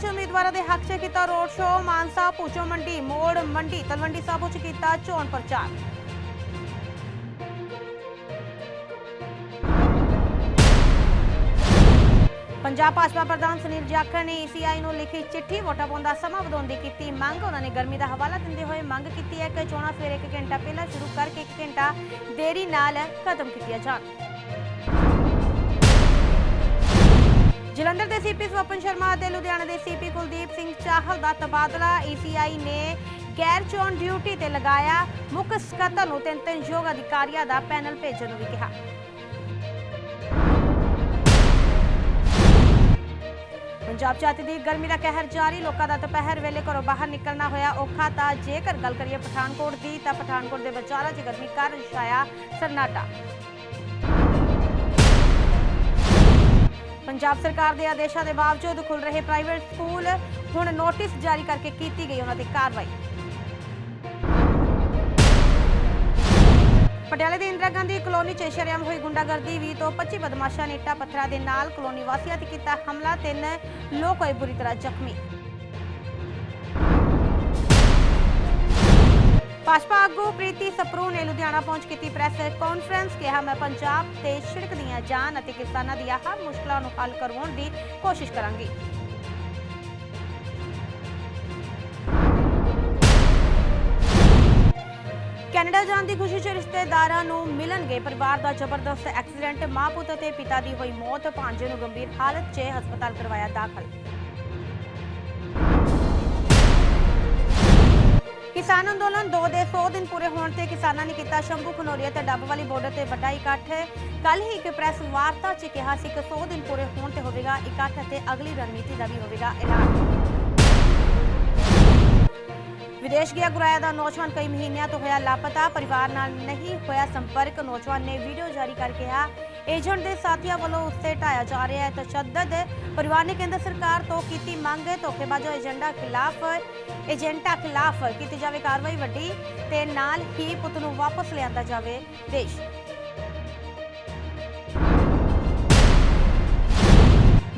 ਚ ਉਮੀਦਵਾਰਾਂ ਦੇ ਹੱਕ 'ਚ ਕੀਤਾ ਰੋਡ ਸ਼ੋਅ, ਮਾਨਸਾ ਪੂਚੋ ਮੰਡੀ, ਮੋੜ ਮੰਡੀ, ਤਲਵੰਡੀ ਸਾਬੋ 'ਚ ਕੀਤਾ ਚੋਣ ਪ੍ਰਚਾਰ। ਪੰਜਾਬ ਭਾਜਪਾ ਪ੍ਰਧਾਨ ਸੁਨੀਲ ਜਾਖੜ ਨੇ ਈਸੀਆਈ ਨੂੰ ਲਿਖੀ ਚਿੱਠੀ, ਵੋਟਾਂ ਪਾਉਂਦਾ ਸਮਾਂ ਵਧਾਉਣ ਦੀ ਕੀਤੀ ਮੰਗ। ਉਹਨਾਂ ਨੇ ਗਰਮੀ ਦਾ ਹਵਾਲਾ ਦਿੰਦੇ ਹੋਏ ਮੰਗ ਕੀਤੀ ਹੈ ਕਿ ਚੋਣਾਂ ਸਵੇਰੇ 1 ਘੰਟਾ ਪਹਿਲਾਂ ਸ਼ੁਰੂ ਕਰਕੇ 1 ਘੰਟਾ ਦੇਰੀ ਨਾਲ ਖਤਮ ਕੀਤੀਆਂ ਜਾਣ। ਜਲੰਧਰ ਦੇ ਸੀਪੀ ਸਵਪਨ ਸ਼ਰਮਾ ਅਤੇ ਲੁਧਿਆਣਾ ਦੇ ਸੀਪੀ ਕੁਲਦੀਪ ਸਿੰਘ ਚਾਹਲ ਦਾ ਤਬਾਦਲਾ ਈਸੀਆਈ ਨੇ ਗੈਰ ਚੋਣ ਡਿਊਟੀ ਤੇ ਲਗਾਇਆ। ਮੁੱਖ ਸਕੱਤਰ ਨੂੰ ਤਿੰਨ ਤਿੰਨ ਯੋਗ ਅਧਿਕਾਰੀਆਂ ਦਾ ਪੈਨਲ ਭੇਜਣ ਨੂੰ ਵੀ ਕਿਹਾ। ਪੰਜਾਬ 'ਚ ਦੀ ਗਰਮੀ ਦਾ ਕਹਿਰ ਜਾਰੀ। ਲੋਕਾਂ ਦਾ ਦੁਪਹਿਰ ਵੇਲੇ ਘਰੋਂ ਬਾਹਰ ਨਿਕਲਣਾ ਹੋਇਆ ਔਖਾ ਤਾਂ ਜੇਕਰ ਗੱਲ ਕਰੀਏ ਪਠਾਨਕੋਟ ਦੀ ਤਾਂ ਪਠਾਨਕੋਟ ਦੇ ਬਾਜ਼ਾਰਾਂ 'ਚ ਗਰਮੀ ਕਾਰਨ ਛਾਇਆ ਸਰਨਾਟਾ। ਪੰਜਾਬ ਸਰਕਾਰ ਦੇ ਆਦੇਸ਼ਾਂ ਦੇ ਬਾਵਜੂਦ ਖੁੱਲ ਰਹੇ ਪ੍ਰਾਈਵੇਟ ਸਕੂਲ ਹੁਣ ਨੋਟਿਸ ਜਾਰੀ ਕਰਕੇ ਕੀਤੀ ਗਈ ਉਹਨਾਂ ਤੇ ਕਾਰਵਾਈ। ਪਟਿਆਲੇ ਦੇ ਇੰਦਰਾ ਗਾਂਧੀ ਕਲੋਨੀ 'ਚ ਸ਼ਰੇਆਮ ਹੋਈ ਗੁੰਡਾਗਰਦੀ 20 ਤੋਂ 25 ਬਦਮਾਸ਼ਾਂ ਨੇ ਇੱਟਾਂ ਪੱਥਰਾਂ ਦੇ ਨਾਲ ਕਲੋਨੀ ਵਾਸੀਆਂ ਤੇ ਕੀਤਾ ਹਮਲਾ, ਤਿੰਨ ਲੋਕ ਹੋਏ ਬੁਰੀ ਤਰ੍ਹਾਂ ਜ਼ਖਮੀ। ਭਾਜਪਾ ਆਗੂ ਪ੍ਰੀਤੀ ਸਪਰੂ ਨੇ ਲੁਧਿਆਣਾ ਪਹੁੰਚ ਕੀਤੀ ਪ੍ਰੈਸ ਕਾਨਫਰੰਸ, ਕਿਹਾ, ਮੈਂ ਪੰਜਾਬ ਤੇ ਸੜਕ ਦੀਆਂ ਜਾਨ ਅਤੇ ਕਿਸਾਨਾਂ ਦੀਆਂ ਹਰ ਮੁਸ਼ਕਲਾਂ ਨੂੰ ਹੱਲ ਕਰਵਾਉਣ ਦੀ ਕੋਸ਼ਿਸ਼ ਕਰਾਂਗੀ। ਕੈਨੇਡਾ ਜਾਣ ਦੀ ਖੁਸ਼ੀ 'ਚ ਰਿਸ਼ਤੇਦਾਰਾਂ ਨੂੰ ਮਿਲਣਗੇ। ਪਰਿਵਾਰ ਦਾ ਜ਼ਬਰਦਸਤ ਐਕਸੀਡੈਂਟ ਮਾਂ ਪੁੱਤ ਤੇ ਪਿਤਾ ਦੀ ਹੋਈ ਮੌਤ ਭਾਂਜੇ ਨੂੰ ਗੰਭੀਰ ਹਾਲਤ 'ਚ ਹਸਪਤਾਲ ਕਰਵਾਇਆ ਦਾਖਲ ਕਿਸਾਨ ਅੰਦੋਲਨ 2 ਦੇ 100 ਦਿਨ ਪੂਰੇ ਹੋਣ ਤੇ ਕਿਸਾਨਾਂ ਨੇ ਕੀਤਾ ਸ਼ੰਭੂ ਖਨੋਰੀਆ ਤੇ ਡੱਬ ਵਾਲੀ ਬਾਰਡਰ ਤੇ ਵੱਡਾ ਇਕੱਠ। ਕੱਲ ਹੀ ਇੱਕ ਪ੍ਰੈਸ ਵਾਰਤਾ 'ਚ ਕਿਹਾ ਸੀ ਕਿ 100 ਦਿਨ ਪੂਰੇ ਹੋਣ ਤੇ ਹੋਵੇਗਾ ਇਕੱਠ ਅਤੇ ਅਗਲੀ ਰਣਨੀਤੀ ਦਾ ਵੀ ਹੋਵੇਗਾ ਐਲਾਨ। ਵਿਦੇਸ਼ ਗਿਆ ਗੁਰਾਇਆ ਦਾ ਨੌਜਵਾਨ ਕਈ ਮਹੀਨਿਆਂ ਤੋਂ ਹੋਇਆ ਲਾਪਤਾ, ਪਰਿਵਾਰ ਨਾਲ ਨਹੀਂ ਹੋਇਆ ਸੰਪਰਕ। ਨੌਜਵਾਨ ਨੇ ਵੀਡੀਓ ਜਾਰੀ ਕਰਕੇ ਕਿਹਾ ਏਜੰਟ ਦੇ ਸਾਥੀਆਂ ਵੱਲੋਂ ਉੱਤੇ ਢਾਇਆ ਜਾ ਰਿਹਾ ਹੈ। ਤਸ਼ੱਦਦ ਪਰਿਵਾਰ ਨੇ ਕੇਂਦਰ ਸਰਕਾਰ ਤੋਂ ਕੀਤੀ ਮੰਗ। ਧੋਖੇਬਾਜ਼ੋ ਏਜੰਡਾ ਖਿਲਾਫ ਏਜੰਟਾਂ ਖਿਲਾਫ ਕੀਤੀ ਜਾਵੇ ਕਾਰਵਾਈ ਵੱਡੀ ਤੇ ਨਾਲ ਹੀ ਪੁੱਤ ਨੂੰ ਵਾਪਸ ਲਿਆਂਦਾ ਜਾਵੇ ਦੇਸ਼।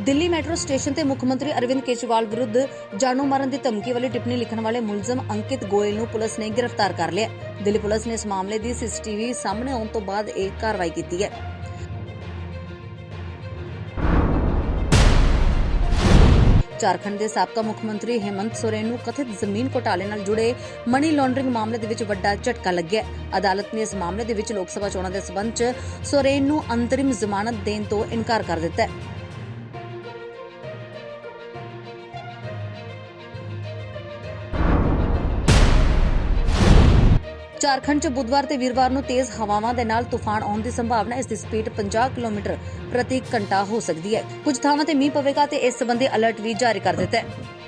ਦਿੱਲੀ ਮੈਟਰੋ ਸਟੇਸ਼ਨ ਤੇ ਮੁੱਖ ਮੰਤਰੀ ਅਰਵਿੰਦ ਕੇਜਰੀਵਾਲ ਵਿਰੁੱਧ ਜਾਨੋਂ ਮਾਰਨ ਦੀ ਧਮਕੀ ਵਾਲੀ ਟਿੱਪਣੀ ਲਿਖਣ ਵਾਲੇ ਮੁਲਜ਼ਮ ਅੰਕਿਤ ਗੋਇਲ ਨੂੰ ਪੁਲਿਸ ਨੇ ਗ੍ਰਿਫਤਾਰ ਕਰ ਲਿਆ। ਦਿੱਲੀ ਪੁਲਿਸ ਨੇ ਇਸ ਮਾਮਲੇ ਦੀ ਸੀਸੀਟੀਵੀ ਸਾਹਮਣੇ ਆਉਣ ਤੋਂ ਬਾਅਦ ਇਹ ਕਾਰਵਾਈ ਕੀਤੀ ਹੈ। ਝਾਰਖੰਡ ਦੇ ਸਾਬਕਾ ਮੁੱਖ ਮੰਤਰੀ ਹੇਮੰਤ ਸੋਰੇਨ ਨੂੰ ਕਥਿਤ ਜ਼ਮੀਨ ਘੋਟਾਲੇ ਨਾਲ ਜੁੜੇ ਮਨੀ ਲਾਂਡਰਿੰਗ ਮਾਮਲੇ ਦੇ ਵਿੱਚ ਵੱਡਾ ਝਟਕਾ ਲੱਗਿਆ ਅਦਾਲਤ ਨੇ ਇਸ ਮਾਮਲੇ ਦੇ ਵਿੱਚ ਲੋਕ ਸਭਾ ਚੋਣਾਂ ਦੇ ਸਬੰਧ 'ਚ ਸੋਰੇਨ ਨੂੰ ਅੰਤਰਿਮ ਜ਼ਮਾਨਤ ਦੇਣ ਤੋਂ ਇਨਕਾਰ ਕਰ ਦਿੱਤਾ ਹੈ। ਝਾਰਖੰਡ 'ਚ ਬੁੱਧਵਾਰ ਤੇ ਵੀਰਵਾਰ ਨੂੰ ਤੇਜ਼ ਹਵਾਵਾਂ ਦੇ ਨਾਲ ਤੂਫਾਨ ਆਉਣ ਦੀ ਸੰਭਾਵਨਾ ਇਸ ਦੀ ਸਪੀਡ 50 ਕਿਲੋਮੀਟਰ ਪ੍ਰਤੀ ਘੰਟਾ ਹੋ ਸਕਦੀ ਹੈ। ਕੁਝ ਥਾਵਾਂ ਤੇ ਮੀਂਹ ਪਵੇਗਾ ਤੇ ਇਸ ਸੰਬੰਧੀ ਅਲਰਟ ਵੀ ਜਾਰੀ ਕਰ ਦਿੱਤਾ ਹੈ।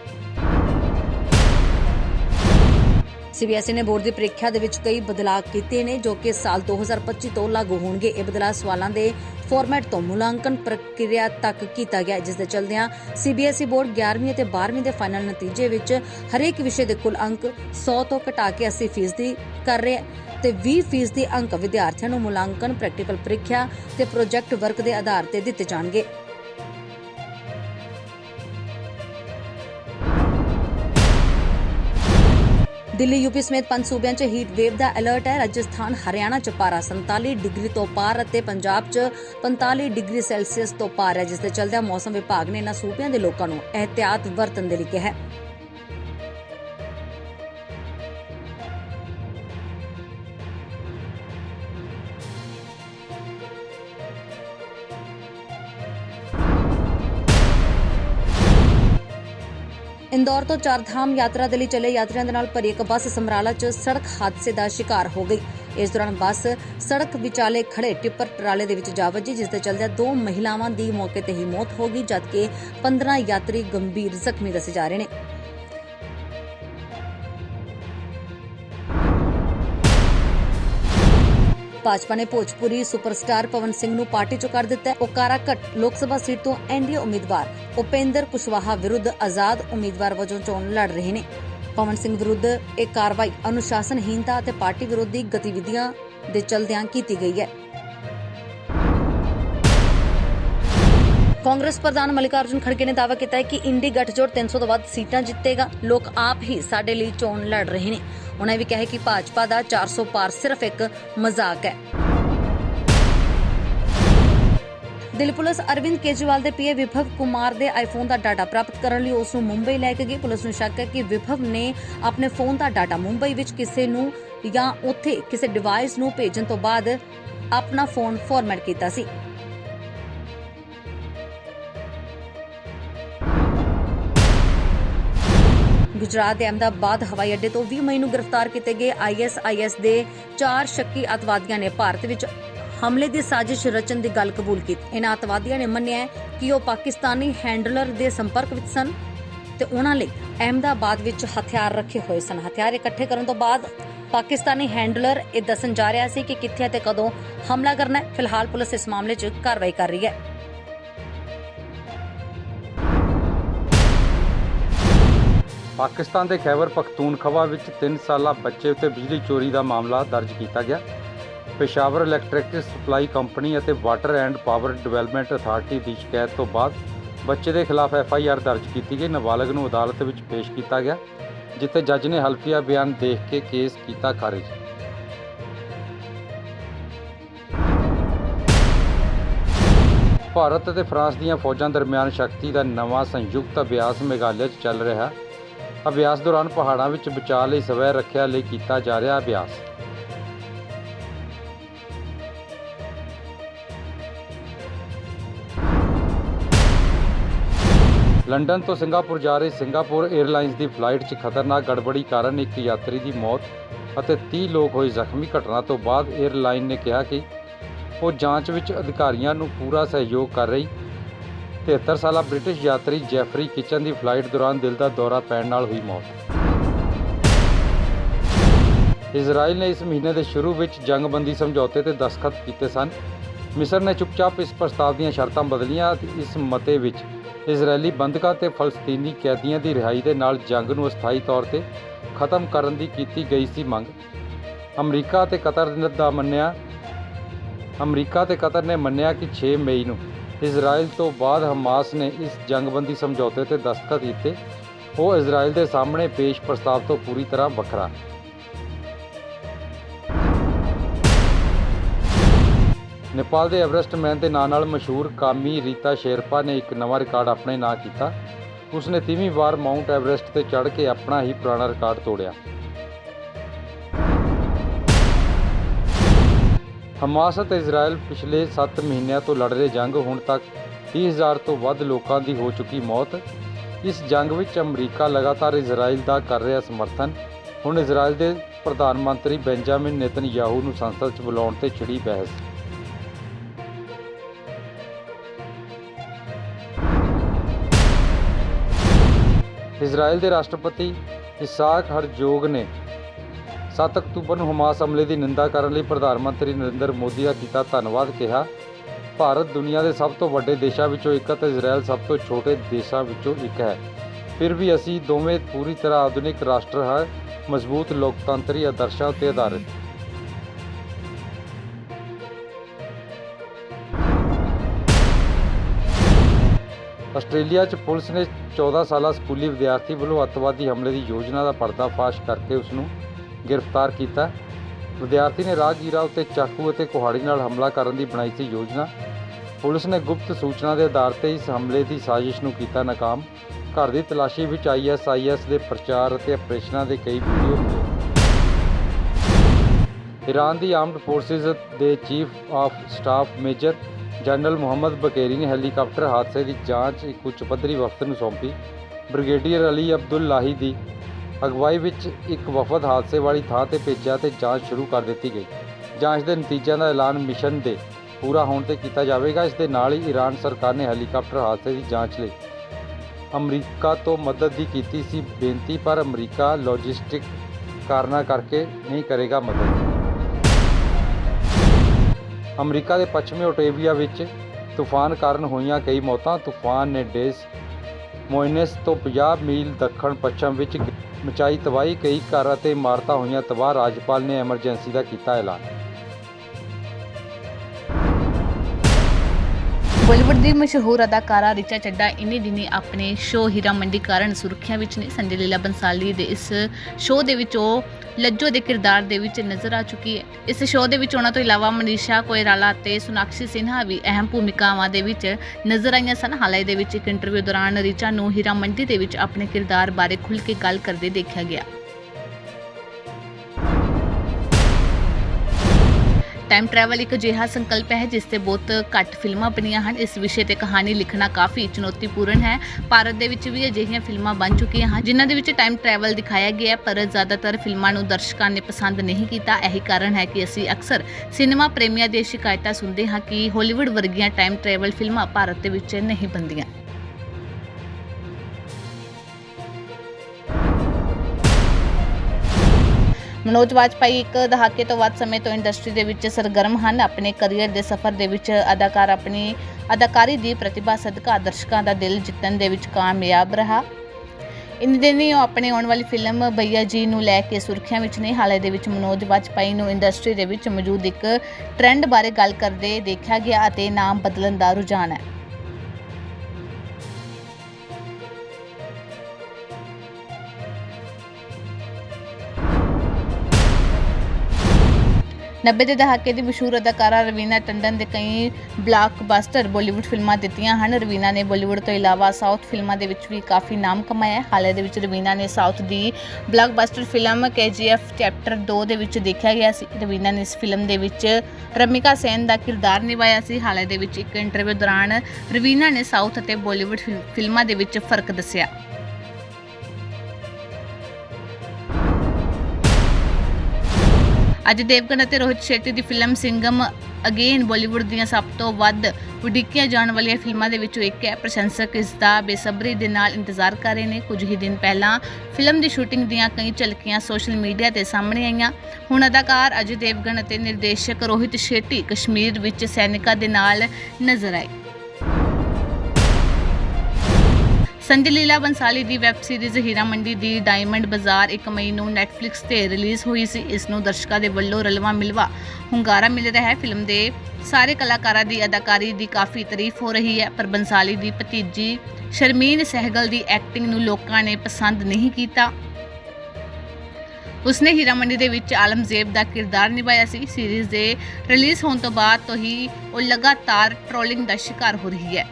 ਸੀਬੀਐਸਈ ਨੇ ਬੋਰਡ ਦੀ ਪ੍ਰੀਖਿਆ ਦੇ ਵਿੱਚ ਕਈ ਬਦਲਾਅ ਕੀਤੇ ਨੇ ਜੋ ਕਿ ਸਾਲ 2025 ਤੋਂ ਲਾਗੂ ਹੋਣਗੇ। ਇਹ ਬਦਲਾਅ ਸਵਾਲਾਂ ਦੇ ਫਾਰਮੈਟ ਤੋਂ ਮੁਲਾਂਕਣ ਪ੍ਰਕਿਰਿਆ ਤੱਕ ਕੀਤਾ ਗਿਆ ਜਿਸ ਦੇ ਚਲਦਿਆਂ ਸੀਬੀਐਸਈ ਬੋਰਡ 11ਵੀਂ ਅਤੇ 12ਵੀਂ ਦੇ ਫਾਈਨਲ ਨਤੀਜੇ ਵਿੱਚ ਹਰੇਕ ਵਿਸ਼ੇ ਦੇ ਕੁੱਲ ਅੰਕ 100 ਤੋਂ ਘਟਾ ਕੇ 80 ਫੀਸਦੀ ਕਰ ਰਿਹਾ ਤੇ 20 ਫੀਸਦੀ ਅੰਕ ਵਿਦਿਆਰਥੀਆਂ ਨੂੰ ਮੁਲਾਂਕਣ, ਪ੍ਰੈਕਟੀਕਲ ਪ੍ਰੀਖਿਆ ਤੇ ਪ੍ਰੋਜੈਕਟ ਵਰਕ ਦੇ ਆਧਾਰ ਤੇ ਦਿੱਤੇ ਜਾਣਗੇ। ਦਿੱਲੀ, ਯੂਪੀ ਸਮੇਤ ਪੰਜ ਸੂਬਿਆਂ 'ਚ ਹੀਟ ਵੇਵ ਦਾ ਅਲਰਟ ਹੈ। ਰਾਜਸਥਾਨ, ਹਰਿਆਣਾ 'ਚ ਪਾਰਾ 47 ਡਿਗਰੀ ਤੋਂ ਪਾਰ ਅਤੇ ਪੰਜਾਬ 'ਚ 45 ਡਿਗਰੀ ਸੈਲਸੀਅਸ ਤੋਂ ਪਾਰ ਹੈ, ਜਿਸ ਦੇ ਚਲਦਿਆਂ ਮੌਸਮ ਵਿਭਾਗ ਨੇ ਇਹਨਾਂ ਸੂਬਿਆਂ ਦੇ ਲੋਕਾਂ ਨੂੰ ਅਹਿਤਿਆਤ ਵਰਤਣ ਦੇ ਲਈ ਕਿਹਾ ਹੈ। ਇੰਦੌਰ ਤੋਂ ਚਾਰਧਾਮ ਯਾਤਰਾ ਦੇ ਲਈ ਚੱਲੇ ਯਾਤਰੀਆਂ ਦੇ ਨਾਲ ਭਰੀ ਇੱਕ ਬੱਸ ਸਮਰਾਲਾ 'ਚ ਸੜਕ ਹਾਦਸੇ ਦਾ ਸ਼ਿਕਾਰ ਹੋ ਗਈ। ਇਸ ਦੌਰਾਨ ਬੱਸ ਸੜਕ ਵਿਚਾਲੇ ਖੜੇ ਟਿੱਪਰ ਟਰਾਲੇ ਦੇ ਵਿੱਚ ਜਾ ਵੱਜੀ, ਜਿਸ ਦੇ ਚਲਦਿਆਂ ਦੋ ਮਹਿਲਾਵਾਂ ਦੀ ਮੌਕੇ ਤੇ ਹੀ ਮੌਤ ਹੋ ਗਈ, ਜਦਕਿ 15 ਯਾਤਰੀ ਗੰਭੀਰ ਜ਼ਖਮੀ ਦੱਸੇ ਜਾ ਰਹੇ ਨੇ। ਭਾਜਪਾ ਨੇ ਭੋਜਪੁਰੀ ਸੁਪਰਸਟਾਰ ਪਵਨ ਸਿੰਘ ਨੂੰ ਪਾਰਟੀ ਚੋਂ ਕਰ ਦਿੱਤਾ ਉਹ ਓਕਾਰਾਕਟ ਲੋਕ ਸਭਾ ਸੀਟ ਤੋਂ ਐਨਡੀਏ ਉਮੀਦਵਾਰ ਉਪੇਂਦਰ ਕੁਸ਼ਵਾਹਾ ਵਿਰੁੱਧ ਆਜ਼ਾਦ ਉਮੀਦਵਾਰ ਵਜੋਂ ਚੋਣ ਲੜ ਰਹੇ ਨੇ। ਪਵਨ ਸਿੰਘ ਵਿਰੁੱਧ ਇਹ ਕਾਰਵਾਈ ਅਨੁਸ਼ਾਸਨਹੀਨਤਾ ਅਤੇ ਪਾਰਟੀ ਵਿਰੋਧੀ ਗਤੀਵਿਧੀਆਂ ਦੇ ਚਲਦਿਆਂ ਕੀਤੀ ਗਈ ਹੈ। ਕਾਂਗਰਸ ਪ੍ਰਧਾਨ ਮਲਿਕਾਰਜੁਨ ਖੜਗੇ ਨੇ ਦਾਅਵਾ ਕੀਤਾ ਹੈ ਕਿ ਇੰਡੀ ਗੱਠਜੋੜ 300 ਤੋਂ ਵੱਧ ਸੀਟਾਂ ਜਿੱਤੇਗਾ। ਲੋਕ ਆਪ ਹੀ ਸਾਡੇ ਲਈ ਚੋਣ ਲੜ ਰਹੇ ਨੇ। ਉਹਨਾਂ ਵੀ ਕਿਹਾ ਕਿ ਭਾਜਪਾ ਦਾ 400 ਪਾਰ ਸਿਰਫ ਇੱਕ ਮਜ਼ਾਕ ਹੈ। ਦਿੱਲੀ ਪੁਲਿਸ ਅਰਵਿੰਦ ਕੇਜਰੀਵਾਲ ਦੇ ਪੀਏ ਵਿਭਵ ਕੁਮਾਰ ਦੇ ਆਈਫੋਨ ਦਾ ਡਾਟਾ ਪ੍ਰਾਪਤ ਕਰਨ ਲਈ ਉਸ ਨੂੰ ਮੁੰਬਈ ਲੈ ਕੇ ਗਈ। ਪੁਲਿਸ ਨੂੰ ਸ਼ੱਕ ਹੈ ਕਿ ਵਿਭਵ ਨੇ ਆਪਣੇ ਫੋਨ ਦਾ ਡਾਟਾ ਮੁੰਬਈ ਵਿੱਚ ਕਿਸੇ ਨੂੰ ਜਾਂ ਉੱਥੇ ਕਿਸੇ ਡਿਵਾਈਸ ਨੂੰ ਭੇਜਣ ਤੋਂ ਬਾਅਦ ਆਪਣਾ ਫੋਨ ਫਾਰਮੈਟ ਕੀਤਾ ਸੀ। ਗੁਜਰਾਤ ਦੇ ਅਹਿਮਦਾਬਾਦ ਹਵਾਈ ਅੱਡੇ ਤੋਂ 20 ਮਈ ਨੂੰ ਗ੍ਰਿਫਤਾਰ ਕੀਤੇ ਗਏ ਆਈਐਸਆਈਐਸ ਦੇ ਚਾਰ ਸ਼ੱਕੀ ਅਤਵਾਦੀਆਂ ਨੇ ਭਾਰਤ ਵਿੱਚ ਹਮਲੇ ਦੀ ਸਾਜ਼ਿਸ਼ ਰਚਣ ਦੀ ਗੱਲ ਕਬੂਲ ਕੀਤੀ। ਇਨ੍ਹਾਂ ਅਤਵਾਦੀਆਂ ਨੇ ਮੰਨਿਆ ਕਿ ਉਹ ਪਾਕਿਸਤਾਨੀ ਹੈਂਡਲਰ ਦੇ ਸੰਪਰਕ ਵਿੱਚ ਸਨ ਤੇ ਉਹਨਾਂ ਲਈ ਅਹਿਮਦਾਬਾਦ ਵਿੱਚ ਹਥਿਆਰ ਰੱਖੇ ਹੋਏ ਸਨ। ਹਥਿਆਰ ਇਕੱਠੇ ਕਰਨ ਤੋਂ ਬਾਅਦ ਪਾਕਿਸਤਾਨੀ ਹੈਂਡਲਰ ਇਹ ਦੱਸਣ ਜਾ ਰਿਹਾ ਸੀ ਕਿ ਕਿੱਥੇ ਤੇ ਕਦੋਂ ਹਮਲਾ ਕਰਨਾ ਹੈ। ਫਿਲਹਾਲ ਪੁਲਿਸ ਇਸ ਮਾਮਲੇ 'ਚ ਕਾਰਵਾਈ ਕਰ ਰਹੀ ਹੈ। ਪਾਕਿਸਤਾਨ ਦੇ ਖੈਬਰ ਪਖਤੂਨਖਵਾ ਵਿੱਚ 3 ਸਾਲਾ ਬੱਚੇ ਉੱਤੇ ਬਿਜਲੀ ਚੋਰੀ ਦਾ ਮਾਮਲਾ ਦਰਜ ਕੀਤਾ ਗਿਆ। ਪੇਸ਼ਾਵਰ ਇਲੈਕਟ੍ਰਿਕ ਸਪਲਾਈ ਕੰਪਨੀ ਅਤੇ water and power development authority ਦੀ ਸ਼ਿਕਾਇਤ ਤੋਂ ਬਾਅਦ ਬੱਚੇ ਦੇ ਖਿਲਾਫ ਐਫ ਆਈ ਆਰ ਦਰਜ ਕੀਤੀ ਗਈ। ਨਾਬਾਲਗ ਨੂੰ ਅਦਾਲਤ ਵਿੱਚ ਪੇਸ਼ ਕੀਤਾ ਗਿਆ, ਜਿੱਥੇ ਜੱਜ ਨੇ ਹਲਫੀਆ ਬਿਆਨ ਦੇਖ ਕੇ ਕੇਸ ਕੀਤਾ ਖਾਰਜ। ਭਾਰਤ ਅਤੇ ਫਰਾਂਸ ਦੀਆਂ ਫੌਜਾਂ ਦਰਮਿਆਨ ਸ਼ਕਤੀ ਦਾ ਨਵਾਂ ਸੰਯੁਕਤ ਅਭਿਆਸ ਮੇਘਾਲਿਆ 'ਚ ਚੱਲ ਰਿਹਾ। ਹੈ ਅਭਿਆਸ ਦੌਰਾਨ ਪਹਾੜਾਂ ਵਿੱਚ ਬਚਾਅ ਲਈ ਸਵੈ ਰੱਖਿਆ ਲਈ ਕੀਤਾ ਜਾ ਰਿਹਾ ਅਭਿਆਸ। ਲੰਡਨ ਤੋਂ ਸਿੰਗਾਪੁਰ ਜਾ ਰਹੀ ਸਿੰਗਾਪੁਰ 에ਅਰਲਾਈਨਸ ਦੀ ਫਲਾਈਟ 'ਚ ਖਤਰਨਾਕ ਗੜਬੜੀ ਕਾਰਨ ਇੱਕ ਯਾਤਰੀ ਦੀ ਮੌਤ ਅਤੇ 30 ਲੋਕ ਹੋਏ ਜ਼ਖਮੀ ਘਟਨਾ ਤੋਂ ਬਾਅਦ 에ਅਰਲਾਈਨ ਨੇ ਕਿਹਾ ਕਿ ਉਹ ਜਾਂਚ ਵਿੱਚ ਅਧਿਕਾਰੀਆਂ ਨੂੰ ਪੂਰਾ ਸਹਿਯੋਗ ਕਰ ਰਹੀ 73 ਸਾਲਾ ਬ੍ਰਿਟਿਸ਼ ਯਾਤਰੀ ਜੈਫਰੀ ਕਿਚਨ ਦੀ ਫਲਾਈਟ ਦੌਰਾਨ ਦਿਲ ਦਾ ਦੌਰਾ ਪੈਣ ਨਾਲ ਹੋਈ ਮੌਤ। ਇਜ਼ਰਾਈਲ ਨੇ ਇਸ ਮਹੀਨੇ ਦੇ ਸ਼ੁਰੂ ਵਿੱਚ ਜੰਗਬੰਦੀ ਸਮਝੌਤੇ ਤੇ ਦਸਖਤ ਕੀਤੇ ਸਨ। ਮਿਸਰ ਨੇ ਚੁੱਪਚਾਪ ਇਸ ਪ੍ਰਸਤਾਵ ਦੀਆਂ ਸ਼ਰਤਾਂ ਬਦਲੀਆਂ ਅਤੇ ਇਸ ਮਤੇ ਵਿੱਚ ਇਜ਼ਰਾਈਲੀ ਬੰਦਕਾਂ ਤੇ ਫਲਸਤੀਨੀ ਕੈਦੀਆਂ ਦੀ ਰਿਹਾਈ ਦੇ ਨਾਲ ਜੰਗ ਨੂੰ ਅਸਥਾਈ ਤੌਰ ਤੇ ਖਤਮ ਕਰਨ ਦੀ ਕੀਤੀ ਗਈ ਸੀ ਮੰਗ। ਅਮਰੀਕਾ ਤੇ ਕਤਰ ਨੇ ਦਾ ਮੰਨਿਆ ਅਮਰੀਕਾ ਤੇ ਕਤਰ ਨੇ ਮੰਨਿਆ ਕਿ 6 ਮਈ ਨੂੰ ਇਜ਼ਰਾਈਲ ਤੋਂ ਬਾਅਦ ਹਮਾਸ ਨੇ ਇਸ ਜੰਗਬੰਦੀ ਸਮਝੌਤੇ ਤੇ ਦਸਤਖਤ ਕੀਤੇ। ਉਹ ਇਜ਼ਰਾਈਲ ਦੇ ਸਾਹਮਣੇ ਪੇਸ਼ ਪ੍ਰਸਤਾਵ ਤੋਂ ਪੂਰੀ ਤਰ੍ਹਾਂ ਵੱਖਰਾ। ਹੈ ਨੇਪਾਲ ਦੇ ਐਵਰੈਸਟ ਮੈਨ ਦੇ ਨਾਂ ਨਾਲ ਮਸ਼ਹੂਰ ਕਾਮੀ ਰੀਤਾ ਸ਼ੇਰਪਾ ਨੇ ਇੱਕ ਨਵਾਂ ਰਿਕਾਰਡ ਆਪਣੇ ਨਾਂ ਕੀਤਾ। ਉਸਨੇ 30ਵੀਂ ਵਾਰ ਮਾਊਂਟ ਐਵਰੈਸਟ ਤੇ ਚੜ੍ਹ ਕੇ ਆਪਣਾ ਹੀ ਪੁਰਾਣਾ ਰਿਕਾਰਡ ਤੋੜਿਆ। ਹਮਾਸ ਅਤੇ ਇਜ਼ਰਾਈਲ ਪਿਛਲੇ 7 ਮਹੀਨਿਆਂ ਤੋਂ ਲੜ ਰਹੇ ਜੰਗ ਹੁਣ ਤੱਕ 30000 ਤੋਂ ਵੱਧ ਲੋਕਾਂ ਦੀ ਹੋ ਚੁੱਕੀ ਮੌਤ। ਇਸ ਜੰਗ ਵਿੱਚ ਅਮਰੀਕਾ ਲਗਾਤਾਰ ਇਜ਼ਰਾਈਲ ਦਾ ਕਰ ਰਿਹਾ ਸਮਰਥਨ। ਹੁਣ ਇਜ਼ਰਾਈਲ ਦੇ ਪ੍ਰਧਾਨ ਮੰਤਰੀ ਬੈਂਜਾਮਿਨ ਨੇਤਨਯਾਹੂ ਨੂੰ ਸੰਸਦ 'ਚ ਬੁਲਾਉਣ ਤੇ ਛਿੜੀ ਬਹਿਸ। ਇਜ਼ਰਾਈਲ ਦੇ ਰਾਸ਼ਟਰਪਤੀ ਇਸਾਕ ਹਰਜੋਗ ਨੇ 7 ਅਕਤੂਬਰ ਨੂੰ ਹਮਾਸ ਹਮਲੇ ਦੀ ਨਿੰਦਾ ਕਰਨ ਲਈ ਪ੍ਰਧਾਨ ਮੰਤਰੀ ਨਰਿੰਦਰ ਮੋਦੀ ਦਾ ਕੀਤਾ ਧੰਨਵਾਦ ਕਿਹਾ। ਭਾਰਤ ਦੁਨੀਆ ਦੇ ਸਭ ਤੋਂ ਵੱਡੇ ਦੇਸ਼ਾਂ ਵਿੱਚੋਂ ਇੱਕ ਅਤੇ ਇਜ਼ਰਾਈਲ ਸਭ ਤੋਂ ਛੋਟੇ ਦੇਸ਼ਾਂ ਵਿੱਚੋਂ ਇੱਕ ਹੈ। ਫਿਰ ਵੀ ਅਸੀਂ ਦੋਵੇਂ ਪੂਰੀ ਤਰ੍ਹਾਂ ਆਧੁਨਿਕ ਰਾਸ਼ਟਰ ਹਾਂ, ਮਜ਼ਬੂਤ ਲੋਕਤੰਤਰੀ ਆਦਰਸ਼ਾਂ ਉੱਤੇ ਆਧਾਰਿਤ। ਆਸਟ੍ਰੇਲੀਆ 'ਚ ਪੁਲਿਸ ਨੇ 14 ਸਾਲਾ ਸਕੂਲੀ ਵਿਦਿਆਰਥੀ ਵੱਲੋਂ ਅੱਤਵਾਦੀ ਹਮਲੇ ਦੀ ਯੋਜਨਾ ਦਾ ਪਰਦਾਫਾਸ਼ ਕਰਕੇ ਉਸ ਨੂੰ ਗ੍ਰਿਫਤਾਰ ਕੀਤਾ। ਵਿਦਿਆਰਥੀ ਨੇ ਰਾਹਗੀਰਾਂ ਉੱਤੇ ਚਾਕੂ ਅਤੇ ਕੁਹਾੜੀ ਨਾਲ ਹਮਲਾ ਕਰਨ ਦੀ ਬਣਾਈ ਸੀ ਯੋਜਨਾ। ਪੁਲਿਸ ਨੇ ਗੁਪਤ ਸੂਚਨਾ ਦੇ ਆਧਾਰ ਤੇ ਇਸ ਹਮਲੇ ਦੀ ਸਾਜ਼ਿਸ਼ ਨੂੰ ਕੀਤਾ ਨਾਕਾਮ। ਘਰ ਦੀ ਤਲਾਸ਼ੀ ਵਿੱਚ ਆਈਐਸਆਈਐਸ ਦੇ ਪ੍ਰਚਾਰ ਅਤੇ ਆਪਰੇਸ਼ਨਾਂ ਦੇ ਕਈ ਵੀਡੀਓ ਮਿਲੇ ਈਰਾਨ ਦੀ ਆਰਮਡ ਫੋਰਸਿਸ ਦੇ chief of staff major general Mohammad Bagheri ਨੇ ਹੈਲੀਕਾਪਟਰ ਹਾਦਸੇ ਦੀ ਜਾਂਚ ਇੱਕ ਉੱਚ ਪੱਧਰੀ ਵਫਦ ਨੂੰ ਸੌਂਪੀ। ਬ੍ਰਿਗੇਡੀਅਰ ਅਲੀ ਅਬਦੁੱਲਾਹੀ ਦੀ ਅਗਵਾਈ ਵਿੱਚ ਇੱਕ ਵਫਦ ਹਾਦਸੇ ਵਾਲੀ ਥਾਂ ਤੇ ਭੇਜਿਆ ਤੇ ਜਾਂਚ ਸ਼ੁਰੂ ਕਰ ਦਿੱਤੀ ਗਈ। ਜਾਂਚ ਦੇ ਨਤੀਜਿਆਂ ਦਾ ਐਲਾਨ ਮਿਸ਼ਨ ਦੇ ਪੂਰਾ ਹੋਣ ਤੇ ਕੀਤਾ ਜਾਵੇਗਾ। ਇਸ ਦੇ ਨਾਲ ਹੀ ਈਰਾਨ ਸਰਕਾਰ ਨੇ ਹੈਲੀਕਾਪਟਰ ਹਾਦਸੇ ਦੀ ਜਾਂਚ ਲਈ ਅਮਰੀਕਾ ਤੋਂ ਮਦਦ ਦੀ ਕੀਤੀ ਸੀ। ਬੇਨਤੀ, ਪਰ ਅਮਰੀਕਾ ਲੌਜਿਸਟਿਕ ਕਾਰਨਾਂ ਕਰਕੇ ਨਹੀਂ ਕਰੇਗਾ ਮਦਦ। ਅਮਰੀਕਾ ਦੇ ਪੱਛਮੀ ਓਟੇਵੀਆ ਵਿੱਚ ਤੂਫਾਨ ਕਾਰਨ ਹੋਈਆਂ ਕਈ ਮੌਤਾਂ। ਤੂਫਾਨ ਨੇ ਡੇਸ ਮੋਇਨਸ ਤੋਂ 50 ਮੀਲ ਦੱਖਣ ਪੱਛਮ ਵਿੱਚ ਮਚਾਈ ਤਬਾਹੀ, ਕਈ ਘਰ ਅਤੇ ਇਮਾਰਤਾਂ ਹੋਈਆਂ। ਤਬਾਹ ਰਾਜਪਾਲ ਨੇ ਐਮਰਜੈਂਸੀ ਦਾ ਕੀਤਾ ਐਲਾਨ। ਬਾਲੀਵੁੱਡ ਦੀ ਮਸ਼ਹੂਰ ਅਦਾਕਾਰਾ ਰਿਚਾ ਚੱਡਾ ਇਨੀ ਦਿਨੀ ਆਪਣੇ ਸ਼ੋਅ ਹੀਰਾ ਮੰਡੀ ਕਾਰਨ ਸੁਰੱਖਿਆ ਵਿੱਚ ਨੇ। ਸੰਜੇ ਲੀਲਾ ਬੰਸਾਲੀ ਦੇ ਇਸ ਸ਼ੋਅ ਦੇ ਵਿੱਚ ਉਹ ਲੱਜੋ ਦੇ ਕਿਰਦਾਰ ਦੇ ਵਿੱਚ ਨਜ਼ਰ ਆ ਚੁੱਕੀ ਹੈ। ਇਸ ਸ਼ੋਅ ਦੇ ਵਿੱਚ ਉਹਨਾਂ ਤੋਂ ਇਲਾਵਾ ਮਨੀਸ਼ਾ ਕੋਇਰਾਲਾ ਅਤੇ ਸੁਨਾਕਸ਼ੀ ਸਿਨਹਾ ਵੀ ਅਹਿਮ ਭੂਮਿਕਾਵਾਂ ਦੇ ਵਿੱਚ ਨਜ਼ਰ ਆਈਆਂ ਸਨ। ਹਾਲਾਂਕਿ ਦੇ ਵਿੱਚ ਇੱਕ ਇੰਟਰਵਿਊ ਦੌਰਾਨ ਰਿਚਾ ਨੂੰ ਹੀਰਾ ਮੰਡੀ ਦੇ ਵਿੱਚ ਆਪਣੇ ਕਿਰਦਾਰ ਬਾਰੇ ਖੁੱਲ੍ਹ ਕੇ ਗੱਲ ਕਰਦੇ ਦੇਖਿਆ ਗਿਆ। ਟਾਈਮ ਟਰੈਵਲ ਇੱਕ ਅਜਿਹਾ ਸੰਕਲਪ ਹੈ ਜਿਸ ਤੇ ਬਹੁਤ ਘੱਟ ਫਿਲਮਾਂ ਬਣੀਆਂ ਹਨ। ਇਸ ਵਿਸ਼ੇ ਤੇ ਕਹਾਣੀ ਲਿਖਣਾ ਕਾਫੀ ਚੁਣੌਤੀਪੂਰਨ ਹੈ। ਭਾਰਤ ਦੇ ਵਿੱਚ ਵੀ ਅਜਿਹੀਆਂ ਫਿਲਮਾਂ ਬਣ ਚੁੱਕੀਆਂ ਹਨ ਜਿਨ੍ਹਾਂ ਦੇ ਵਿੱਚ ਟਾਈਮ ਟਰੈਵਲ ਦਿਖਾਇਆ ਗਿਆ ਹੈ, ਪਰ ਜ਼ਿਆਦਾਤਰ ਫਿਲਮਾਂ ਨੂੰ ਦਰਸ਼ਕਾਂ ਨੇ ਪਸੰਦ ਨਹੀਂ ਕੀਤਾ। ਇਹੀ ਕਾਰਨ ਹੈ ਕਿ ਅਸੀਂ ਅਕਸਰ ਸਿਨੇਮਾ ਪ੍ਰੇਮੀਆਂ ਦੀਆਂ ਸ਼ਿਕਾਇਤਾਂ ਸੁਣਦੇ ਹਾਂ ਕਿ ਹਾਲੀਵੁੱਡ ਵਰਗੀਆਂ ਟਾਈਮ ਟਰੈਵਲ ਫਿਲਮਾਂ ਭਾਰਤ ਦੇ ਵਿੱਚ ਨਹੀਂ ਬਣਦੀਆਂ। ਮਨੋਜ ਵਾਜਪਾਈ ਇੱਕ ਦਹਾਕੇ ਤੋਂ ਵੱਧ ਸਮੇਂ ਤੋਂ ਇੰਡਸਟਰੀ ਦੇ ਵਿੱਚ ਸਰਗਰਮ ਹਨ। ਆਪਣੇ ਕੈਰੀਅਰ ਦੇ ਸਫ਼ਰ ਦੇ ਵਿੱਚ ਅਦਾਕਾਰ ਆਪਣੀ ਅਦਾਕਾਰੀ ਦੀ ਪ੍ਰਤਿਭਾ ਸਦਕਾ ਦਰਸ਼ਕਾਂ ਦਾ ਦਿਲ ਜਿੱਤਣ ਦੇ ਵਿੱਚ ਕਾਮਯਾਬ ਰਹਾ। ਇਨ ਦਿਨੀ ਉਹ ਆਪਣੇ ਆਉਣ ਵਾਲੀ ਫਿਲਮ ਭਈਆ ਜੀ ਨੂੰ ਲੈ ਕੇ ਸੁਰਖੀਆਂ ਵਿੱਚ ਨੇ। ਹਾਲੇ ਦੇ ਵਿੱਚ ਮਨੋਜ ਵਾਜਪਾਈ ਨੂੰ ਇੰਡਸਟਰੀ ਦੇ ਵਿੱਚ ਮੌਜੂਦ ਇੱਕ ਟ੍ਰੈਂਡ ਬਾਰੇ ਗੱਲ ਕਰਦੇ ਦੇਖਿਆ ਗਿਆ ਅਤੇ ਨਾਮ ਬਦਲਣ ਦਾ ਰੁਝਾਨ ਹੈ। ਨੱਬੇ ਦੇ ਦਹਾਕੇ ਦੀ ਮਸ਼ਹੂਰ ਅਦਾਕਾਰਾ ਰਵੀਨਾ ਟੰਡਨ ਦੇ ਕਈ ਬਲਾਕਬਸਟਰ ਬਾਲੀਵੁੱਡ ਫਿਲਮਾਂ ਦਿੱਤੀਆਂ ਹਨ। ਰਵੀਨਾ ਨੇ ਬਾਲੀਵੁੱਡ ਤੋਂ ਇਲਾਵਾ ਸਾਊਥ ਫਿਲਮਾਂ ਦੇ ਵਿੱਚ ਵੀ ਕਾਫੀ ਨਾਮ ਕਮਾਇਆ ਹੈ। ਹਾਲੇ ਦੇ ਵਿੱਚ ਰਵੀਨਾ ਨੇ ਸਾਊਥ ਦੀ ਬਲਾਕਬਸਟਰ ਫਿਲਮ KGF ਚੈਪਟਰ 2 ਦੇ ਵਿੱਚ ਦੇਖਿਆ ਗਿਆ ਸੀ। ਰਵੀਨਾ ਨੇ ਇਸ ਫਿਲਮ ਦੇ ਵਿੱਚ ਰਮਿਕਾ ਸੈਨ ਦਾ ਕਿਰਦਾਰ ਨਿਭਾਇਆ ਸੀ। ਹਾਲੇ ਦੇ ਵਿੱਚ ਇੱਕ ਇੰਟਰਵਿਊ ਦੌਰਾਨ ਰਵੀਨਾ ਨੇ ਸਾਊਥ ਅਤੇ ਬਾਲੀਵੁੱਡ ਫਿਲ- ਫਿਲਮਾਂ ਦੇ ਵਿੱਚ ਫ਼ਰਕ ਦੱਸਿਆ। ਅੱਜ ਦੇਵਗਨ ਅਤੇ ਰੋਹਿਤ ਸ਼ੈਟੀ ਦੀ ਫਿਲਮ ਸਿੰਗਮ ਅਗੇਨ ਬਾਲੀਵੁੱਡ ਦੀਆਂ ਸਭ ਤੋਂ ਵੱਧ ਉਡੀਕੀਆਂ ਜਾਣ ਵਾਲੀਆਂ ਫਿਲਮਾਂ ਦੇ ਵਿੱਚੋਂ ਇੱਕ ਹੈ। ਪ੍ਰਸ਼ੰਸਕ ਇਸ ਦਾ ਬੇਸਬਰੀ ਦੇ ਨਾਲ ਇੰਤਜ਼ਾਰ ਕਰ ਰਹੇ ਨੇ। ਕੁਝ ਹੀ ਦਿਨ ਪਹਿਲਾਂ ਫਿਲਮ ਦੀ ਸ਼ੂਟਿੰਗ ਦੀਆਂ ਕਈ ਝਲਕੀਆਂ ਸੋਸ਼ਲ ਮੀਡੀਆ ਤੇ ਸਾਹਮਣੇ ਆਈਆਂ। ਹੁਣ ਅਦਾਕਾਰ ਅਜੇ ਦੇਵਗਨ ਅਤੇ ਨਿਰਦੇਸ਼ਕ ਰੋਹਿਤ ਸ਼ੈਟੀ ਕਸ਼ਮੀਰ ਵਿੱਚ ਸੈਨਿਕਾਂ ਦੇ ਨਾਲ ਨਜ਼ਰ ਆਏ। ਸੰਜੇ ਲੀਲਾ ਬੰਸਾਲੀ ਦੀ ਵੈਬ ਸੀਰੀਜ਼ ਹੀਰਾ ਮੰਡੀ ਦੀ ਡਾਇਮੰਡ ਬਾਜ਼ਾਰ 1 ਮਈ ਨੂੰ ਨੈਟਫਲਿਕਸ ਤੇ ਰਿਲੀਜ਼ ਹੋਈ ਸੀ। ਇਸ ਨੂੰ ਦਰਸ਼ਕਾਂ ਦੇ ਵੱਲੋਂ ਰਲਵਾ ਮਿਲਵਾ ਹੁੰਗਾਰਾ ਮਿਲ ਰਿਹਾ ਹੈ। ਫਿਲਮ ਦੇ ਸਾਰੇ ਕਲਾਕਾਰਾਂ ਦੀ ਅਦਾਕਾਰੀ ਦੀ ਕਾਫੀ ਤਾਰੀਫ ਹੋ ਰਹੀ ਹੈ। ਪਰ ਬੰਸਾਲੀ ਦੀ ਭਤੀਜੀ ਸ਼ਰਮੀਨ ਸਹਿਗਲ ਦੀ ਐਕਟਿੰਗ ਨੂੰ ਲੋਕਾਂ ਨੇ ਪਸੰਦ ਨਹੀਂ ਕੀਤਾ। ਉਸਨੇ ਹੀਰਾ ਮੰਡੀ ਦੇ ਵਿੱਚ ਆਲਮਜ਼ੇਬ ਦਾ ਕਿਰਦਾਰ ਨਿਭਾਇਆ ਸੀ। ਸੀਰੀਜ਼ ਦੇ ਰਿਲੀਜ਼ ਹੋਣ ਤੋਂ ਬਾਅਦ ਤੋਂ ਹੀ ਉਹ ਲਗਾਤਾਰ ਟ੍ਰੋਲਿੰਗ ਦਾ ਸ਼ਿਕਾਰ ਹੋ ਰਹੀ ਹੈ।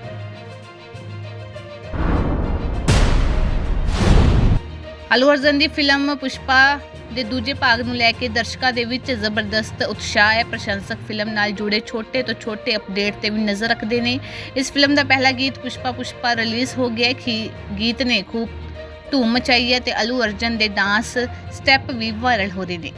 ਅਲੂ ਅਰਜਨ ਦੀ ਫਿਲਮ ਪੁਸ਼ਪਾ ਦੇ ਦੂਜੇ ਭਾਗ ਨੂੰ ਲੈ ਕੇ ਦਰਸ਼ਕਾਂ ਦੇ ਵਿੱਚ ਜ਼ਬਰਦਸਤ ਉਤਸ਼ਾਹ ਹੈ। ਪ੍ਰਸ਼ੰਸਕ ਫਿਲਮ ਨਾਲ ਜੁੜੇ ਛੋਟੇ ਤੋਂ ਛੋਟੇ ਅਪਡੇਟ ਤੇ ਵੀ ਨਜ਼ਰ ਰੱਖਦੇ ਨੇ। ਇਸ ਫਿਲਮ ਦਾ ਪਹਿਲਾ ਗੀਤ ਪੁਸ਼ਪਾ ਪੁਸ਼ਪਾ ਰਿਲੀਜ਼ ਹੋ ਗਿਆ। ਕਿ ਗੀਤ ਨੇ ਖੂਬ ਧੂਮ ਮਚਾਈ ਹੈ ਤੇ ਅਲੂ ਅਰਜਨ ਦੇ ਡਾਂਸ ਸਟੈਪ ਵੀ ਵਾਇਰਲ ਹੋ ਰਹੇ ਨੇ।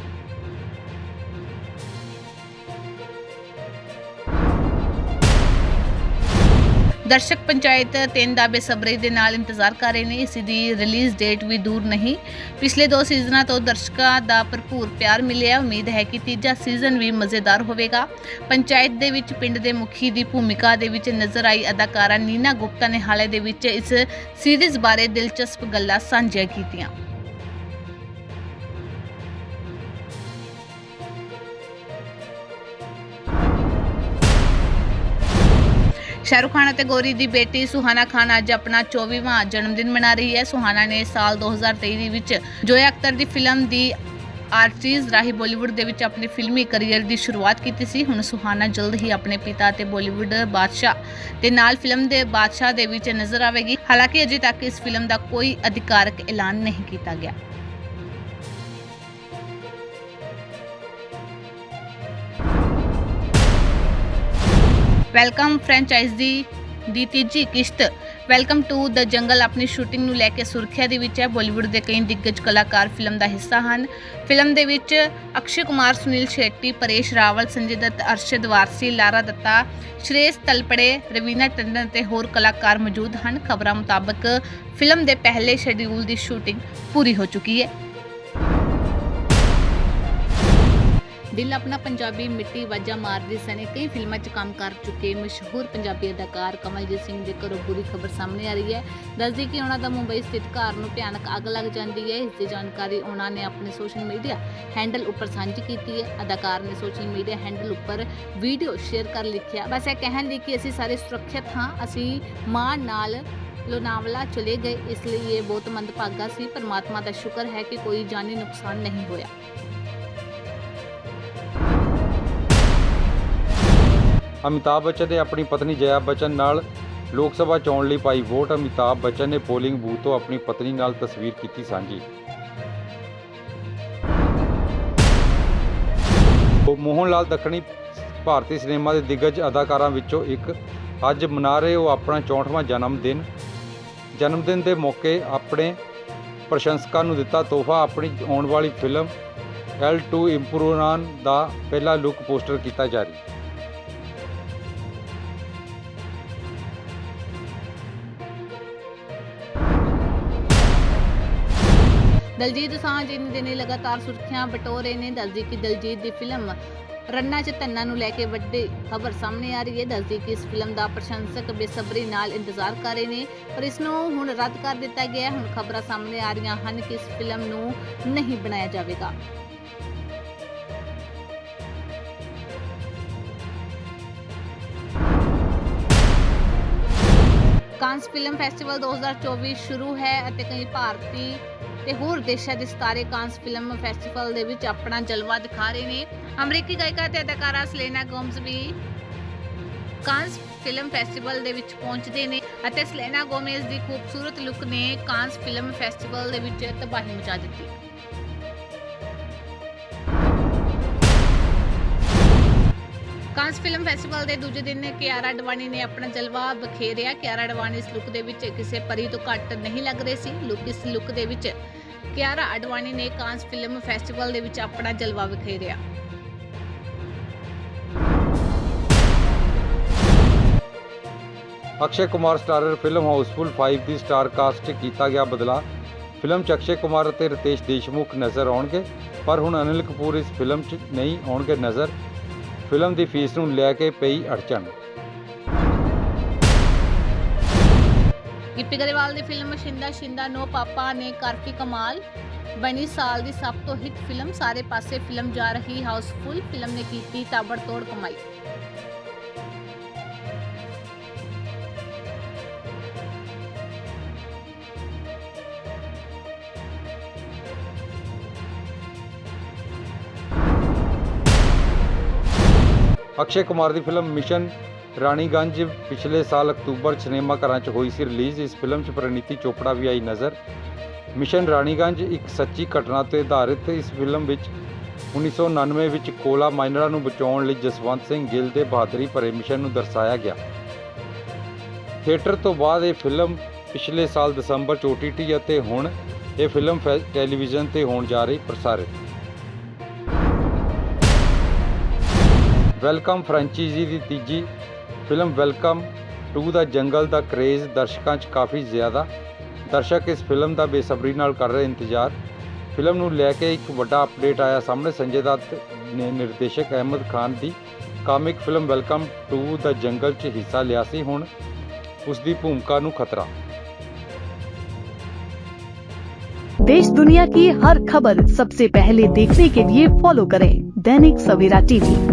ਦਰਸ਼ਕ ਪੰਚਾਇਤ 3 ਦਾ ਬੇਸਬਰੀ ਦੇ ਨਾਲ ਇੰਤਜ਼ਾਰ ਕਰ ਰਹੇ ਨੇ। ਇਸ ਦੀ ਰਿਲੀਜ਼ ਡੇਟ ਵੀ ਦੂਰ ਨਹੀਂ। ਪਿਛਲੇ ਦੋ ਸੀਜ਼ਨਾਂ ਤੋਂ ਦਰਸ਼ਕਾਂ ਦਾ ਭਰਪੂਰ ਪਿਆਰ ਮਿਲਿਆ। ਉਮੀਦ ਹੈ ਕਿ ਤੀਜਾ ਸੀਜ਼ਨ ਵੀ ਮਜ਼ੇਦਾਰ ਹੋਵੇਗਾ। ਪੰਚਾਇਤ ਦੇ ਵਿੱਚ ਪਿੰਡ ਦੇ ਮੁਖੀ ਦੀ ਭੂਮਿਕਾ ਦੇ ਵਿੱਚ ਨਜ਼ਰ ਆਈ ਅਦਾਕਾਰਾ ਨੀਨਾ ਗੁਪਤਾ ਨੇ ਹਾਲੇ ਦੇ ਵਿੱਚ ਇਸ ਸੀਰੀਜ਼ ਬਾਰੇ ਦਿਲਚਸਪ ਗੱਲਾਂ ਸਾਂਝੀਆਂ ਕੀਤੀਆਂ। ਸ਼ਾਹਰੁਖ ਖਾਨ ਅਤੇ ਗੌਰੀ ਦੀ ਬੇਟੀ ਸੁਹਾਨਾ ਖਾਨ ਅੱਜ ਆਪਣਾ 24ਵਾਂ ਜਨਮ ਦਿਨ ਮਨਾ ਰਹੀ ਹੈ। ਸੁਹਾਨਾ ਨੇ ਸਾਲ 2023 ਦੇ ਵਿੱਚ ਜੋਇਆ ਅਖਤਰ ਦੀ ਫਿਲਮ ਦੀ ਆਰਟਿਸਟ ਰਾਹੀਂ ਬਾਲੀਵੁੱਡ ਦੇ ਵਿੱਚ ਆਪਣੇ ਫਿਲਮੀ ਕੈਰੀਅਰ ਦੀ ਸ਼ੁਰੂਆਤ ਕੀਤੀ ਸੀ। ਹੁਣ ਸੁਹਾਨਾ ਜਲਦ ਹੀ ਆਪਣੇ ਪਿਤਾ ਅਤੇ ਬਾਲੀਵੁੱਡ ਬਾਦਸ਼ਾਹ ਦੇ ਨਾਲ ਫਿਲਮ ਦੇ ਬਾਦਸ਼ਾਹ ਦੇ ਵਿੱਚ ਨਜ਼ਰ ਆਵੇਗੀ। ਹਾਲਾਂਕਿ ਅਜੇ ਤੱਕ ਇਸ ਫਿਲਮ ਦਾ ਕੋਈ ਅਧਿਕਾਰਕ ਐਲਾਨ ਨਹੀਂ ਕੀਤਾ ਗਿਆ। ਵੈਲਕਮ ਫਰੈਂਚਾਈਜ਼ੀ ਦੀ ਤੀਜੀ ਕਿਸ਼ਤ। ਵੈਲਕਮ ਟੂ ਦ ਜੰਗਲ। ਆਪਣੀ ਸ਼ੂਟਿੰਗ ਨੂੰ ਲੈ ਕੇ ਸੁਰਖੀਆ ਦੇ ਵਿੱਚ ਹੈ ਬਾਲੀਵੁੱਡ ਦੇ ਕਈ ਦਿੱਗਜ ਕਲਾਕਾਰ ਫਿਲਮ ਦਾ ਹਿੱਸਾ ਹਨ। ਫਿਲਮ ਦੇ ਵਿੱਚ ਅਕਸ਼ੇ ਕੁਮਾਰ, ਸੁਨੀਲ ਸ਼ੈੱਟੀ, ਪਰੇਸ਼ ਰਾਵਲ, ਸੰਜੇ ਦੱਤ, ਅਰਸ਼ਦ ਵਾਰਸੀ, ਲਾਰਾ ਦੱਤਾ, ਸ਼੍ਰੇਸ਼ ਤਲਪੜੇ, ਰਵੀਨਾ ਟੰਡਨ ਤੇ ਹੋਰ ਕਲਾਕਾਰ ਮੌਜੂਦ ਹਨ। ਖਬਰਾਂ ਮੁਤਾਬਕ ਫਿਲਮ ਦੇ ਪਹਿਲੇ ਸ਼ੈਡਿਊਲ ਦੀ ਸ਼ੂਟਿੰਗ ਪੂਰੀ ਹੋ ਚੁੱਕੀ ਹੈ। ਦਿਲ ਆਪਣਾ ਪੰਜਾਬੀ ਮਿੱਟੀ ਵਾਜਾ ਮਾਰਦੇ ਸਣੇ ਕਈ ਫਿਲਮਾਂ 'ਚ ਕੰਮ ਕਰ ਚੁੱਕੇ ਮਸ਼ਹੂਰ ਪੰਜਾਬੀ ਅਦਾਕਾਰ ਕਮਲਜੀਤ ਸਿੰਘ ਦੇ ਘਰੋਂ ਬੁਰੀ ਖਬਰ ਸਾਹਮਣੇ ਆ ਰਹੀ ਹੈ। ਦੱਸਦੀ ਕਿ ਉਹਨਾਂ ਦਾ ਮੁੰਬਈ ਸਥਿਤ ਘਰ ਨੂੰ ਭਿਆਨਕ ਅੱਗ ਲੱਗ ਜਾਂਦੀ ਹੈ। ਇਸ ਦੀ ਜਾਣਕਾਰੀ ਉਹਨਾਂ ਨੇ ਆਪਣੇ ਸੋਸ਼ਲ ਮੀਡੀਆ ਹੈਂਡਲ ਉੱਪਰ ਸਾਂਝੀ ਕੀਤੀ ਹੈ। ਅਦਾਕਾਰ ਨੇ ਸੋਸ਼ਲ ਮੀਡੀਆ ਹੈਂਡਲ ਉੱਪਰ ਵੀਡੀਓ ਸ਼ੇਅਰ ਕਰ ਲਿਖਿਆ। ਬਸ ਇਹ ਕਹਿਣ ਲਈ ਕਿ ਅਸੀਂ ਸਾਰੇ ਸੁਰੱਖਿਅਤ ਹਾਂ। ਅਸੀਂ ਮਾਂ ਨਾਲ ਲੋਨਾਵਲਾ ਚਲੇ ਗਏ। ਇਸ ਲਈ ਇਹ ਬਹੁਤ ਮੰਦਭਾਗਾ ਸੀ। ਪਰਮਾਤਮਾ ਦਾ ਸ਼ੁਕਰ ਹੈ ਕਿ ਕੋਈ ਜਾਨੀ ਨੁਕਸਾਨ ਨਹੀਂ ਹੋਇਆ। ਅਮਿਤਾਭ ਬੱਚਨ ਨੇ ਆਪਣੀ ਪਤਨੀ ਜया ਬੱਚਨ ਨਾਲ ਲੋਕ ਸਭਾ ਚੋਣ ਲਈ ਪਾਈ ਵੋਟ। ਅਮਿਤਾਭ ਬੱਚਨ ਨੇ ਪੋਲਿੰਗ ਬੂਥ ਤੋਂ ਆਪਣੀ ਪਤਨੀ ਨਾਲ ਤਸਵੀਰ ਕੀਤੀ ਸਾਂਝੀ। ਮੋਹਨ ਲਾਲ ਦੱਖਣੀ ਭਾਰਤੀ ਸਿਨੇਮਾ ਦੇ ਦਿੱਗਜ ਅਦਾਕਾਰਾਂ ਵਿੱਚੋਂ ਇੱਕ। ਅੱਜ ਮਨਾ ਰਹੇ ਉਹ ਆਪਣਾ 64ਵਾਂ ਜਨਮ ਦਿਨ। ਜਨਮ ਦਿਨ ਦੇ ਮੌਕੇ ਆਪਣੇ ਪ੍ਰਸ਼ੰਸਕਾਂ ਨੂੰ ਦਿੱਤਾ ਤੋਹਫਾ। ਆਪਣੀ ਆਉਣ ਵਾਲੀ ਫਿਲਮ L2 ਇੰਪਰੂਨਾਨ ਦਾ ਪਹਿਲਾ ਲੁੱਕ ਪੋਸਟਰ ਕੀਤਾ ਜਾਰੀ। ਦਲਜੀਤ ਦੋਸਾਂਝ ਇਨ ਦਿਨੀ ਲਗਾਤਾਰ ਸੁਰਖੀਆਂ ਬਟੋ ਰਹੇ ਨੇ, ਦੱਸਦੀ ਕਿ ਦਲਜੀਤ ਦੀ ਫਿਲਮ ਰੰਨਾ ਚ ਤੰਨਾ ਨੂੰ ਲੈ ਕੇ ਵੱਡੀ ਖਬਰ ਸਾਹਮਣੇ ਆ ਰਹੀ ਹੈ। ਦੱਸਦੀ ਕਿ ਇਸ ਫਿਲਮ ਦਾ ਪ੍ਰਸ਼ੰਸਕ ਬੇਸਬਰੀ ਨਾਲ ਇੰਤਜ਼ਾਰ ਕਰ ਰਹੇ ਨੇ, ਪਰ ਇਸ ਨੂੰ ਹੁਣ ਰੱਦ ਕਰ ਦਿੱਤਾ ਗਿਆ ਹੈ। ਹੁਣ ਖਬਰਾਂ ਸਾਹਮਣੇ ਆ ਰਹੀਆਂ ਹਨ ਕਿ ਇਸ ਫਿਲਮ ਨੂੰ ਨਹੀਂ ਬਣਾਇਆ ਜਾਵੇਗਾ। ਕਾਂਸ ਫਿਲਮ ਫੈਸਟੀਵਲ 2024 ਸ਼ੁਰੂ ਹੈ ਅਤੇ ਕਈ ਭਾਰਤੀ ਤੇ ਹੋਰ ਦੇਸ਼ਾਂ ਦੇ ਸਿਤਾਰੇ ਕਾਂਸ ਫਿਲਮ ਫੈਸਟੀਵਲ ਦੇ ਵਿੱਚ ਆਪਣਾ ਜਲਵਾ ਦਿਖਾ ਰਹੇ ਨੇ। ਅਮਰੀਕੀ ਗਾਇਕਾ ਤੇ ਅਦਾਕਾਰਾ ਸਲੇਨਾ ਗੋਮਜ਼ ਵੀ ਕਾਂਸ ਫਿਲਮ ਫੈਸਟੀਵਲ ਦੇ ਵਿੱਚ ਪਹੁੰਚਦੇ ਨੇ ਅਤੇ ਸਲੇਨਾ ਗੋਮੇਜ਼ ਦੀ ਖੂਬਸੂਰਤ ਲੁੱਕ ਨੇ ਕਾਂਸ ਫਿਲਮ ਫੈਸਟੀਵਲ ਦੇ ਵਿੱਚ ਤਬਾਹੀ ਮਚਾ ਦਿੱਤੀ। ਕਾਂਸ ਫਿਲਮ ਫੈਸਟੀਵਲ ਦੇ ਦੂਜੇ ਦਿਨ ਕਿਆਰਾ ਅਡਵਾਨੀ ਨੇ ਆਪਣਾ ਜਲਵਾ ਬਖੇਰਿਆ ਕਿਆਰਾ ਅਡਵਾਨੀ ਇਸ ਲੁੱਕ ਦੇ ਵਿੱਚ ਕਿਸੇ ਪਰੀ ਤੋਂ ਘੱਟ ਨਹੀਂ ਲੱਗ ਰਹੇ ਸੀ। ਲੁੱਕ ਇਸ ਲੁੱਕ ਦੇ ਵਿੱਚ ਕਿਆਰਾ ਅਡਵਾਨੀ ਨੇ ਕਾਂਸ ਫਿਲਮ ਫੈਸਟੀਵਲ ਦੇ ਵਿੱਚ ਆਪਣਾ ਜਲਵਾ ਬਖੇਰਿਆ ਅਕਸ਼ੇ ਕੁਮਾਰ ਸਟਾਰਰ ਫਿਲਮ ਹਾਊਸਫੁੱਲ 5 ਦੀ ਸਟਾਰ ਕਾਸਟ 'ਚ ਕੀਤਾ ਗਿਆ ਬਦਲਾ ਫਿਲਮ 'ਚ ਅਕਸ਼ੇ ਕੁਮਾਰ ਅਤੇ ਰਿਤੇਸ਼ ਦੇਸ਼ਮੁਖ ਨਜ਼ਰ ਆਉਣਗੇ, ਪਰ ਹੁਣ ਅਨਿਲ ਕਪੂਰ ਇਸ ਫਿਲਮ 'ਚ ਨਹੀਂ ਆਉਣਗੇ ਨਜ਼ਰ। ਫਿਲਮ ਦੀ ਫੀਸ ਨੂੰ ਲੈ ਕੇ ਪਈ ਅੜਚਣ। ਗਿੱਪੀ ਗਰੇਵਾਲ ਦੀ ਫਿਲਮ ਸ਼ਿੰਦਾ ਸ਼ਿੰਦਾ ਨੋ ਪਾਪਾ ਨੇ ਕਾਫੀ ਕਮਾਲ। ਬਣੀ ਸਾਲ ਦੀ ਸਭ ਤੋਂ ਹਿੱਟ ਫਿਲਮ, ਸਾਰੇ ਪਾਸੇ ਫਿਲਮ ਜਾ ਰਹੀ, ਹਾਊਸਫੁੱਲ ਫਿਲਮ ਨੇ ਕੀਤੀ ਤਾਬੜਤੋੜ ਕਮਾਈ। ਅਕਸ਼ੇ ਕੁਮਾਰ ਦੀ ਫਿਲਮ ਮਿਸ਼ਨ ਰਾਣੀਗੰਜ ਪਿਛਲੇ ਸਾਲ ਅਕਤੂਬਰ 'ਚ ਸਿਨੇਮਾ ਘਰਾਂ 'ਚ ਹੋਈ ਸੀ ਰਿਲੀਜ਼। ਇਸ ਫਿਲਮ 'ਚ ਪ੍ਰਨੀਤੀ ਚੋਪੜਾ ਵੀ ਆਈ ਨਜ਼ਰ। ਮਿਸ਼ਨ ਰਾਣੀਗੰਜ ਇੱਕ ਸੱਚੀ ਘਟਨਾ ਤੇ ਆਧਾਰਿਤ ਇਸ ਫਿਲਮ ਵਿੱਚ 1999 ਵਿੱਚ ਕੋਲਾ ਮਾਈਨਰਾਂ ਨੂੰ ਬਚਾਉਣ ਲਈ ਜਸਵੰਤ ਸਿੰਘ ਗਿੱਲ ਦੇ ਬਹਾਦਰੀ ਭਰੇ ਮਿਸ਼ਨ ਨੂੰ ਦਰਸਾਇਆ ਗਿਆ। ਥੀਏਟਰ ਤੋਂ ਬਾਅਦ ਇਹ ਫਿਲਮ ਪਿਛਲੇ ਸਾਲ ਦਸੰਬਰ 'ਚ OTT ਅਤੇ ਹੁਣ ਇਹ ਫਿਲਮ ਫੈ- ਟੈਲੀਵਿਜ਼ਨ ਤੇ ਹੋਣ ਜਾ ਰਹੀ ਪ੍ਰਸਾਰਿਤ ਵੈਲਕਮ ਫ੍ਰੈਂਚਾਈਜ਼ੀ ਦੀ ਤੀਜੀ ਫਿਲਮ ਵੈਲਕਮ 2 ਦਾ ਜੰਗਲ ਦਾ ਕ੍ਰੇਜ਼ ਦਰਸ਼ਕਾਂ 'ਚ ਕਾਫੀ ਜ਼ਿਆਦਾ ਦਰਸ਼ਕ ਇਸ ਫਿਲਮ ਦਾ ਬੇਸਬਰੀ ਨਾਲ ਕਰ ਰਹੇ ਇੰਤਜ਼ਾਰ ਫਿਲਮ ਨੂੰ ਲੈ ਕੇ ਇੱਕ ਵੱਡਾ ਅਪਡੇਟ ਆਇਆ ਸਾਹਮਣੇ ਸੰਜੇ ਦੱਤ ਨੇ ਨਿਰਦੇਸ਼ਕ ਅਹਿਮਦ ਖਾਨ ਦੀ comic film Welcome 2 the jungle 'ਚ ਹਿੱਸਾ ਲਿਆ ਸੀ ਹੁਣ ਉਸ ਦੀ ਭੂਮਿਕਾ ਨੂੰ ਖਤਰਾ देश दुनिया की हर खबर सबसे पहले देखने के लिए फॉलो करें दैनिक सवेरा टीवी